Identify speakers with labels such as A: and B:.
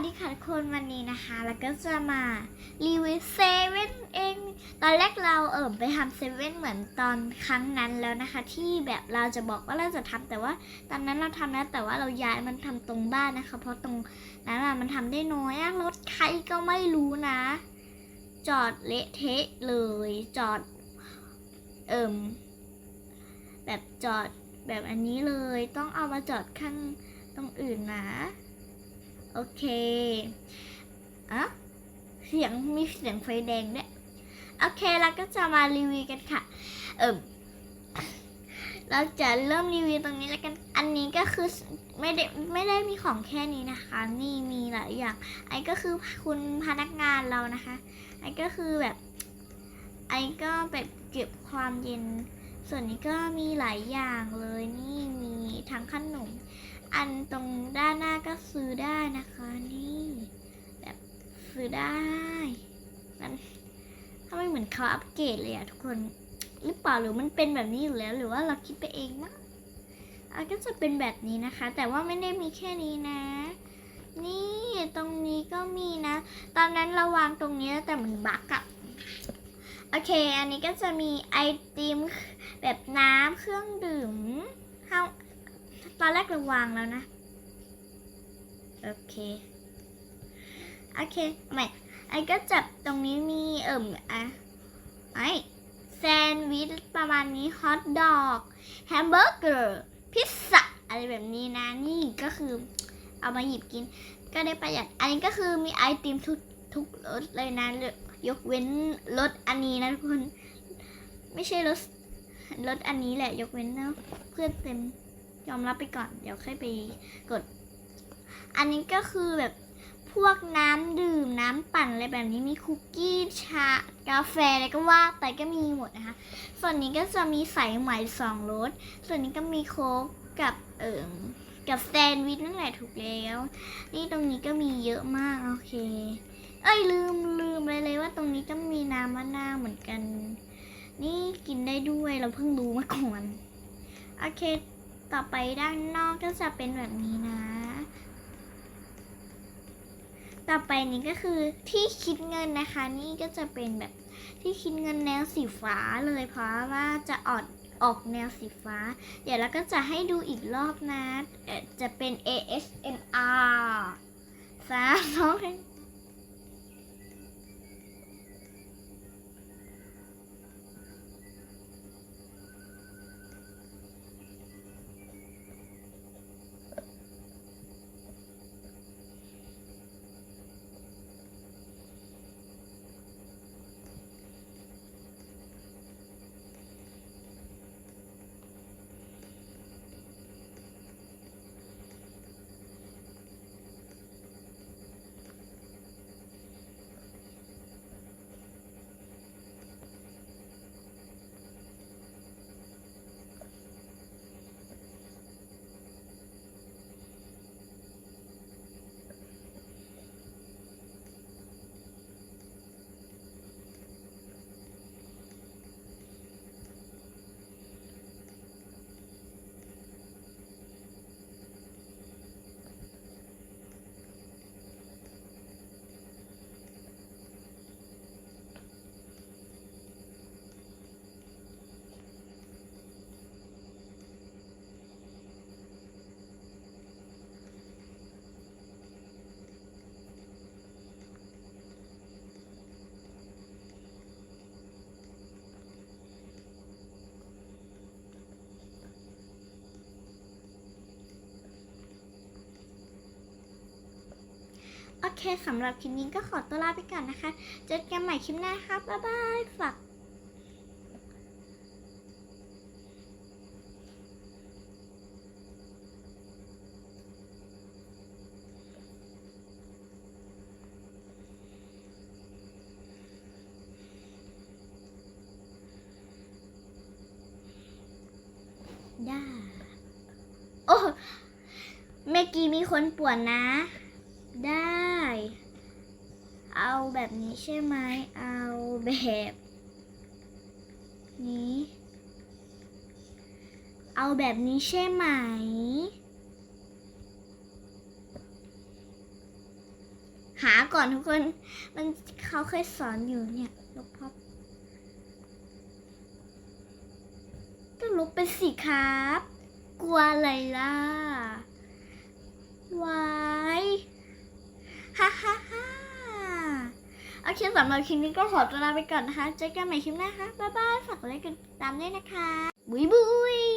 A: วัสดีค่ะทุกคนวันนี้นะคะแล้วก็จะมารีวิวเซเว่นเองตอนแรกเราเออไปทำเซเว่นเหมือนตอนครั้งนั้นแล้วนะคะ ที่แบบเราจะบอกว่าเราจะทำแต่ว่า ตอนนั้นเราทำแล้วแต่ว่าเราย้ายมันทำตรงบ้านนะคะ เพราะตรงนั้นมันทำได้น้อยรถใครก็ไม่รู้นะ จอดเละเทะเลยจอดเอิมแบบจอดแบบอันนี้เลยต้องเอามาจอดข้างตรงอื่นนะ โอเคอะเสียงมีเสียงไฟแดงด้วยโอเคเราก็จะมารีวิวกันค่ะ เอิ่มเราจะเริ่มรีวิวตรงนี้แล้วกัน อันนี้ก็คือไม่ได้ไม่ได้มีของแค่นี้นะคะ นี่มีหลายอย่าง ไอ้ก็คือคุณพนักงานเรานะคะ ไอ้ก็คือแบบ ไอ้ก็แบบเก็บความเย็น ส่วนนี้ก็มีหลายอย่างเลย นี่มีทั้งขนม อันตรงด้านหน้าก็ซื้อได้นะคะนี่แบบซื้อได้มันทำไม่เหมือนเขาอัปเกรดเลยอะทุกคนหรือเปล่าหรือมันเป็นแบบนี้อยู่แล้ว หรือว่าเราคิดไปเองนะอันก็จะเป็นแบบนี้นะคะ แต่ว่าไม่ได้มีแค่นี้นะ นี่ตรงนี้ก็มีนะ ตอนนั้นเราวางตรงนี้แต่มันบักอะโอเค อันนี้ก็จะมีไอติมแบบน้ำเครื่องดื่มเฮา ตอนแรกเราวางแล้วนะ โอเค โอเคใหม่ไอ้ก็จับตรงนี้มีเอิ่มอะไอ้แซนด์วิชประมาณนี้ฮอทดอกแฮมเบอร์เกอร์พิซซ่าอะไรแบบนี้นะ นี่ก็คือเอามาหยิบกิน ก็ได้ประหยัด อันนี้ก็คือมีไอติมทุกทุกรสเลยนะ ยกเว้นรสอันนี้นะทุกคน ไม่ใช่รสรสอันนี้แหละ ยกเว้นนะเพื่อนเต็ม ยอมรับไปก่อน เดี๋ยวค่อยไปกด อันนี้ก็คือแบบพวกน้ำดื่มน้ำปั่นอะไรแบบนี้มีคุกกี้ชากาแฟอะไรก็ว่าไปก็มีหมดนะคะ ส่วนนี้ก็จะมีสายไหมสองรสส่วนนี้ก็มีโค้กกับเอ่มกับแซนด์วิชนั่นแหละถูกแล้ว นี่ตรงนี้ก็มีเยอะมากโอเค เอ้ยลืมลืมไปเลยว่าตรงนี้ก็มีน้ำมะนาวเหมือนกัน นี่กินได้ด้วยเราเพิ่งรู้มาก่อนโอเค ต่อไปด้านนอกก็จะเป็นแบบนี้นะ ต่อไปนี้ก็คือที่คิดเงินนะคะ นี่ก็จะเป็นแบบที่คิดเงินแนวสีฟ้าเลยเพราะว่าจะออกออกแนวสีฟ้า เดี๋ยวเราก็จะให้ดูอีกรอบนะ จะเป็น ASMR สาม เคสำหรับคลิปนี้ก็ขอตัวลาไปก่อนนะคะ เจอกันใหม่คลิปหน้าครับบ๊ายบายฝากได้โอ้ เมื่อกี้มีคนป่วนนะ ได้ เอา แบบนี้ใช่ไหมเอาแบบนี้ เอาแบบนี้ใช่ไหม หาก่อนทุกคน มันเขาเคยสอนอยู่เนี่ยลบพับก็ลบไปสิครับ กลัวอะไรล่ะว้ายฮ่าฮ่าฮ่า คลิปสำหรับคลิปนี้ก็ขอตัวลาไปก่อนนะคะ เจอกันใหม่คลิปหน้าค่ะ บ๊ายบาย ฝากกดไลค์กดติดตามด้วยนะคะ บุยบุย